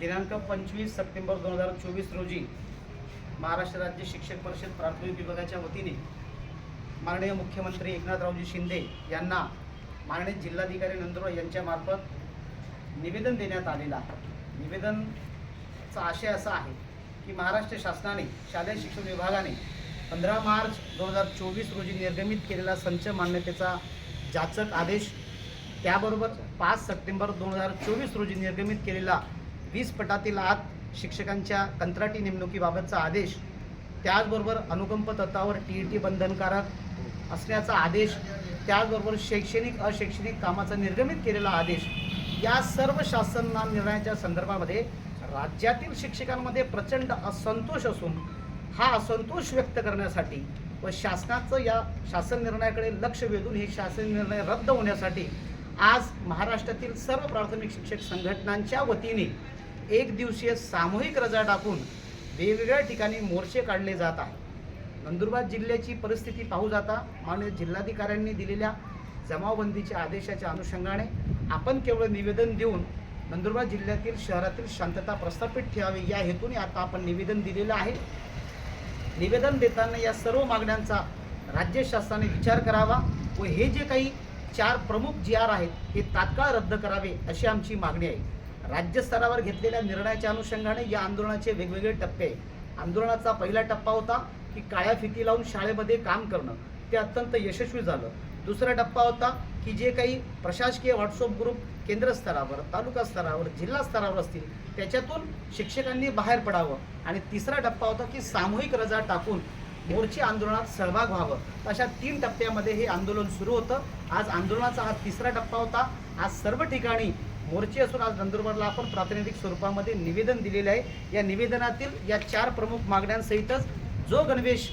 दिनांक पंचवीस सप्टेंबर दोन हजार चोवीस रोजी महाराष्ट्र राज्य शिक्षक परिषद प्राथमिक विभागाच्या वतीने माननीय मुख्यमंत्री एकनाथरावजी शिंदे यांना माननीय जिल्हाधिकारी नंदुरबार यांच्यामार्फत निवेदन देण्यात आलेलं आहे. निवेदनचा आशय असा आहे की महाराष्ट्र शासनाने शालेय शिक्षण विभागाने पंधरा मार्च दोन हजार चोवीस रोजी निर्गमित केलेला संच मान्यतेचा जाचक आदेश त्याबरोबर पाच सप्टेंबर दोन हजार चोवीस रोजी निर्गमित केलेला वीस पटातील आत शिक्षकांच्या कंत्राटी नेमणुकीबाबतचा आदेश त्याचबरोबर अनुकंप तत्वावर टी ई टी बंधनकारक असण्याचा आदेश त्याचबरोबर शैक्षणिक अशैक्षणिक कामाचा निर्गमित केलेला आदेश या सर्व शासन निर्णयाच्या संदर्भामध्ये राज्यातील शिक्षकांमध्ये प्रचंड असंतोष असून हा असंतोष व्यक्त करण्यासाठी व शासनाचं या शासन निर्णयाकडे लक्ष वेधून हे शासन निर्णय रद्द होण्यासाठी आज महाराष्ट्रातील सर्व प्राथमिक शिक्षक संघटनांच्या वतीने एक दिवसीय सामूहिक रजा टाकून वेगवेगळ्या ठिकाणी मोर्चे काढले जात आहे नंदुरबार जिल्ह्याची परिस्थिती पाहू जाता माननीय जिल्हाधिकाऱ्यांनी दिलेल्या जमावबंदीच्या आदेशाच्या अनुषंगाने आपण केवळ निवेदन देऊन नंदुरबार जिल्ह्यातील शहरातील शांतता प्रस्थापित ठेवावी या हेतूने आता आपण निवेदन दिलेलं आहे. निवेदन देताना या सर्व मागण्यांचा राज्य शासनाने विचार करावा व हे जे काही चार प्रमुख जी आर आहेत हे तात्काळ रद्द करावे अशी आमची मागणी आहे. राज्यस्तरावर घेतलेल्या निर्णयाच्या अनुषंगाने या आंदोलनाचे वेगवेगळे टप्पे आहेत. आंदोलनाचा पहिला टप्पा होता की काळ्या फिती लावून शाळेमध्ये काम करणं. ते अत्यंत यशस्वी झालं. दुसरा टप्पा होता की जे काही प्रशासकीय व्हॉट्सअप ग्रुप केंद्र स्तरावर तालुका स्तरावर जिल्हा स्तरावर असतील त्याच्यातून शिक्षकांनी बाहेर पडावं. आणि तिसरा टप्पा होता की सामूहिक रजा टाकून मोर्चे आंदोलनात सहभाग व्हावं. अशा तीन टप्प्यामध्ये हे आंदोलन सुरू होतं. आज आंदोलनाचा हा तिसरा टप्पा होता. आज सर्व ठिकाणी मोर्चे असून आज नंदुरबारला आपण प्रातिनिधिक स्वरूपामध्ये निवेदन दिलेले आहे. या निवेदनातील या चार प्रमुख मागण्यांसहितच जो गणवेश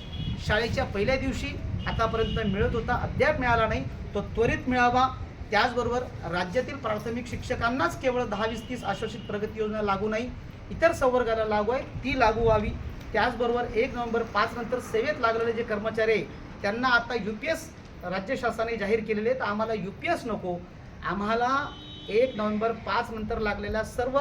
शाळेच्या पहिल्या दिवशी आतापर्यंत मिळत होता अद्याप मिळाला नाही तो त्वरित मिळावा. त्याचबरोबर राज्यातील प्राथमिक शिक्षकांनाच केवळ दहा वीस तीस आश्वासित प्रगती योजना लागू नाही इतर संवर्गाला लागू आहे ती लागू व्हावी. त्याचबरोबर एक नोव्हेंबर पाच नंतर सेवेत लागलेले जे कर्मचारी आहे त्यांना आता यू पी एस राज्य शासनाने जाहीर केलेले आहेत. आम्हाला यू पी एस नको. आम्हाला एक नोव्हेंबर पाच नंतर लागलेल्या सर्व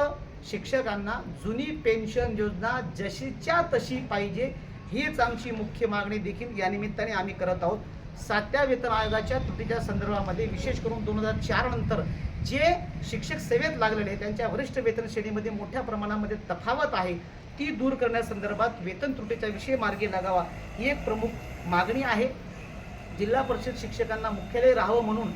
शिक्षकांना जुनी पेन्शन योजना जशीच्या तशी पाहिजे हीच आमची मुख्य मागणी देखील या निमित्ताने आम्ही करत आहोत. सातव्या वेतन आयोगाच्या त्रुटीच्या संदर्भामध्ये विशेष करून दोन हजार चार नंतर जे शिक्षक सेवेत लागलेले त्यांच्या वरिष्ठ वेतन श्रेणीमध्ये मोठ्या प्रमाणामध्ये तफावत आहे ती दूर करण्यासंदर्भात वेतन त्रुटीचा विषय मार्गी लागावा ही एक प्रमुख मागणी आहे. जिल्हा परिषद शिक्षकांना मुख्यालय राहावं म्हणून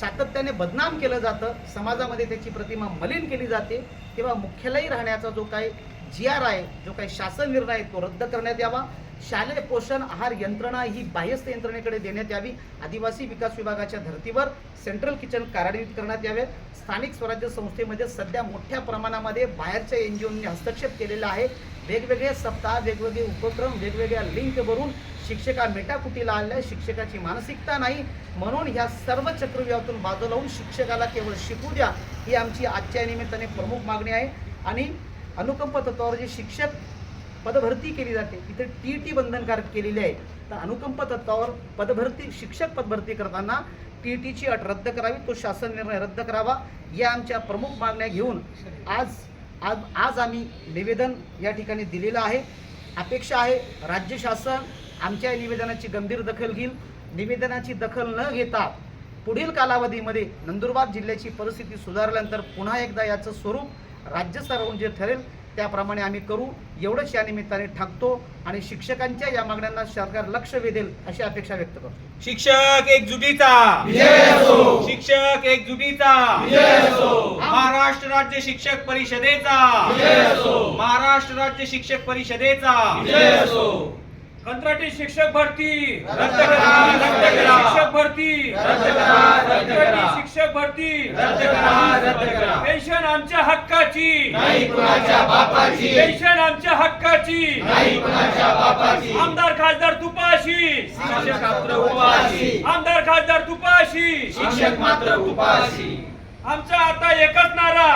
सातत्याने बदनाम केलं जातं. समाजामध्ये त्याची प्रतिमा मलिन केली जाते. तेव्हा मुख्यालयी राहण्याचा जो काही जी आर आहे जो काही शासन निर्णय आहे तो रद्द करण्यात यावा. शालेय पोषण आहार यंत्रणा ही बाह्यस्थ यंत्रणेकडे देण्यात यावी. आदिवासी विकास विभागाच्या धर्तीवर सेंट्रल किचन कार्यान्वित करण्यात यावे. स्थानिक स्वराज्य संस्थेमध्ये सध्या मोठ्या प्रमाणामध्ये बाहेरच्या एन जी ओनी हस्तक्षेप केलेला आहे. वेगवेगळे सप्ताह वेगवेगळे उपक्रम वेगवेगळ्या लिंक भरून शिक्षका मेटाकुटीला आणल्या शिक्षकाची मानसिकता नाही. म्हणून ह्या सर्व चक्रव्यूहातून बाजू लावून शिक्षकाला केवळ शिकू द्या ही आमची आजच्या निमित्ताने प्रमुख मागणी आहे. आणि अनुकंप तत्वावर जे शिक्षक पदभरती केली जाते तिथे टी टी बंधनकारक केलेली आहे. तर अनुकंप तत्वावर पदभरती शिक्षक पदभरती करताना टी टीची अट रद्द करावी तो शासन निर्णय रद्द करावा या आमच्या प्रमुख मागण्या घेऊन आज आज आज आम्ही निवेदन या ठिकाणी दिलेलं आहे. अपेक्षा आहे राज्य शासन आमच्या या निवेदनाची गंभीर दखल घेईल. निवेदनाची दखल न घेता पुढील कालावधीमध्ये नंदुरबार जिल्ह्याची परिस्थिती सुधारल्यानंतर पुन्हा एकदा याचं स्वरूप राज्य स्तरावरून जे ठरेल त्याप्रमाणे आम्ही करू. एवढंच या निमित्ताने ठाकतो आणि शिक्षकांच्या या मागण्यांना सरकार लक्ष वेधेल अशी अपेक्षा व्यक्त करतो. शिक्षक एकजुटीचा! शिक्षक एकजुटीचा! महाराष्ट्र राज्य शिक्षक परिषदेचा! महाराष्ट्र राज्य शिक्षक परिषदेचा! कंत्राटी शिक्षक भरती. रद्द करा रद्द करा. शिक्षक भरती. रद्द करा रद्द करा. शिक्षक भरती. रद्द करा रद्द करा. पेन्शन आमच्या हक्काची. नाही कुणाच्या बापाची. पेन्शन आमच्या हक्काची. नाही कुणाच्या बापाची. आमदार खासदार तुपाशी. शिक्षक मात्र उपाशी. आमदार खासदार तुपाशी. शिक्षक मात्र उपाशी. आमचा आता एकच नारा.